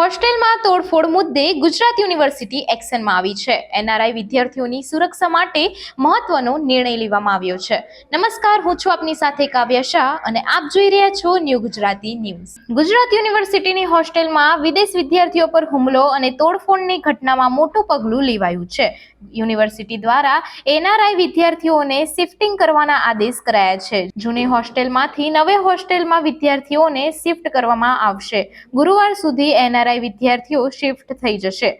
હોસ્ટેલમાં તોડફોડ મુદ્દે ગુજરાત યુનિવર્સિટી એક્શનમાં આવી છે. એનઆરઆઈ વિદ્યાર્થીઓની સુરક્ષા માટે મહત્વનો નિર્ણય લેવામાં આવ્યો છે. નમસ્કાર, હું છું આપની સાથે કાવ્ય શાહ અને આપ જોઈ રહ્યા છો ન્યૂ ગુજરાતી ન્યૂઝ. ગુજરાત યુનિવર્સિટીની હોસ્ટેલમાં વિદેશ વિદ્યાર્થીઓ પર હુમલો અને તોડફોડની ઘટનામાં મોટું પગલું લેવાયું છે. યુનિવર્સિટી દ્વારા એનઆરઆઈ વિદ્યાર્થીઓને શિફ્ટિંગ કરવાના આદેશ કરાયા છે. જૂની હોસ્ટેલમાંથી નવે હોસ્ટેલમાં વિદ્યાર્થીઓને શિફ્ટ કરવામાં આવશે. ગુરુવાર સુધી એનઆરઆઈ વિદ્યાર્થીઓ શિફ્ટ થઈ જશે.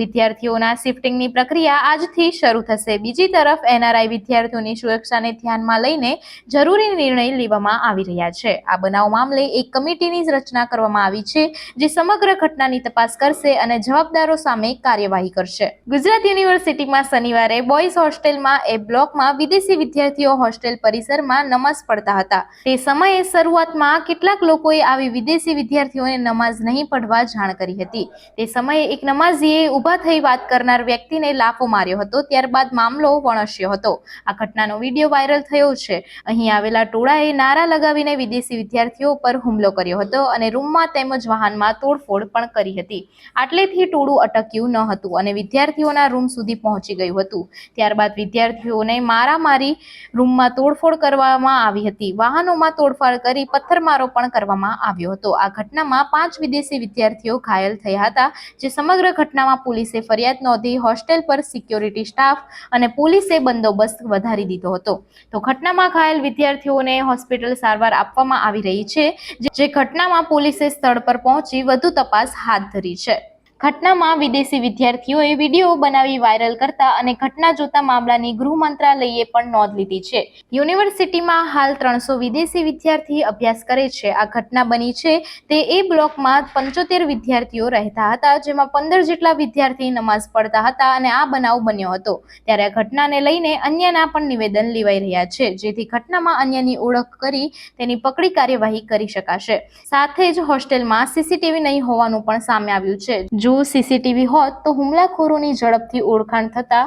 વિદ્યાર્થીઓના શિફ્ટિંગની પ્રક્રિયા આજથી શરૂ થશે. બીજી તરફ એનઆરઆઈ વિદ્યાર્થીઓની સુરક્ષાને ધ્યાનમાં લઈને જરૂરી નિર્ણય લેવામાં આવી રહ્યા છે. આ બનાવ મામલે એક કમિટીની રચના કરવામાં આવી છે, જે સમગ્ર ઘટનાની તપાસ કરશે અને જવાબદારો સામે કાર્યવાહી કરશે. ગુજરાત યુનિવર્સિટીમાં શનિવારે બોયઝ હોસ્ટેલમાં, એ બ્લોકમાં વિદેશી વિદ્યાર્થીઓ હોસ્ટેલ પરિસરમાં નમાઝ પડતા હતા. તે સમયે શરૂઆતમાં કેટલાક લોકોએ આવી વિદેશી વિદ્યાર્થીઓને નમાઝ નહીં પડવા જાણ કરી હતી. તે સમયે એક નમાઝીએ ઊભા થઈ વાત કરનાર વ્યક્તિને લાફો માર્યો હતો, ત્યારબાદ મામલો વણસ્યો હતો. આ ઘટનાનો વીડિયો વાયરલ થયો છે. અહીં આવેલા ટોળાએ નારા લગાવીને વિદેશી વિદ્યાર્થીઓ પર હુમલો કર્યો હતો અને રૂમમાં તેમજ વાહનમાં તોડફોડ પણ કરી હતી. આટલેથી ટોળું અટક્યું ન હતું અને વિદ્યાર્થીઓના રૂમ સુધી પહોંચી ગયું હતું. ત્યારબાદ વિદ્યાર્થીઓને મારામારી રૂમમાં તોડફોડ કરવામાં આવી હતી. વાહનોમાં તોડફાડ કરી પથ્થરમારો પણ કરવામાં આવ્યો હતો. આ ઘટનામાં પાંચ વિદેશી વિદ્યાર્થીઓ ઘાયલ થયા હતા, જે સમગ્ર ઘટનામાં પોલીસે ફરિયાદ નોંધી હોસ્ટેલ પર સિક્યોરિટી સ્ટાફ અને પોલીસે બંદોબસ્ત વધારી દીધો હતો. તો ઘટનામાં ઘાયલ વિદ્યાર્થીઓને હોસ્પિટલ સારવાર આપવામાં આવી રહી છે, જે- ઘટનામાં પોલીસે સ્થળ પર પહોંચી વધુ તપાસ હાથ ધરી છે. ઘટનામાં વિદેશી વિદ્યાર્થીઓએ વીડિયો બનાવી વાયરલ કરતા અને ઘટના જોતા મામલાની ગૃહ મંત્રાલયે પણ નોંધ લીધી છે. યુનિવર્સિટીમાં હાલ ત્રણસો વિદેશી વિદ્યાર્થી અભ્યાસ કરે છે. આ ઘટના બની છે તે એ બ્લોકમાં પંચોતેર વિદ્યાર્થીઓ રહેતા હતા, જેમાં પંદર જેટલા વિદ્યાર્થી નમાઝ પડતા હતા અને આ બનાવ બન્યો હતો. ત્યારે આ ઘટનાને લઈને અન્યના પણ નિવેદન લેવાઈ રહ્યા છે. જેથી ઘટનામાં અન્યની ઓળખ કરી તેની પકડી કાર્યવાહી કરી શકાશે. સાથે જ હોસ્ટેલમાં સીસીટીવી નહીં હોવાનું પણ સામે આવ્યું છે. જો સીસીટીવી હોત તો હુમલાખોરોની ઝડપથી ઓળખાણ થતા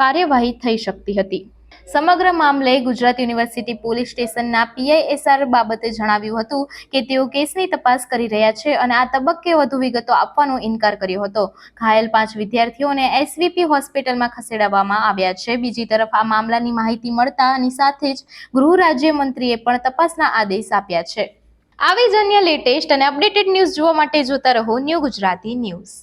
કાર્યવાહી થઈ શકતી હતી. સમગ્ર મામલે ગુજરાત યુનિવર્સિટી પોલીસ સ્ટેશનના પીઆઈએસઆર બાબતે જણાવ્યું હતું કે તેઓ કેસની તપાસ કરી રહ્યા છે અને આ તબક્કે વધુ વિગતો આપવાનો ઇનકાર કર્યો હતો. ઘાયલ પાંચ વિદ્યાર્થીઓને એસવીપી હોસ્પિટલમાં ખસેડવામાં આવ્યા છે. બીજી તરફ આ મામલાની માહિતી મળતાની સાથે જ ગૃહ રાજ્યમંત્રીએ પણ તપાસના આદેશ આપ્યા છે. આવી જ અન્ય લેટેસ્ટ અને અપડેટેડ ન્યૂઝ જોવા માટે જોતા રહો ન્યૂ ગુજરાતી ન્યૂઝ.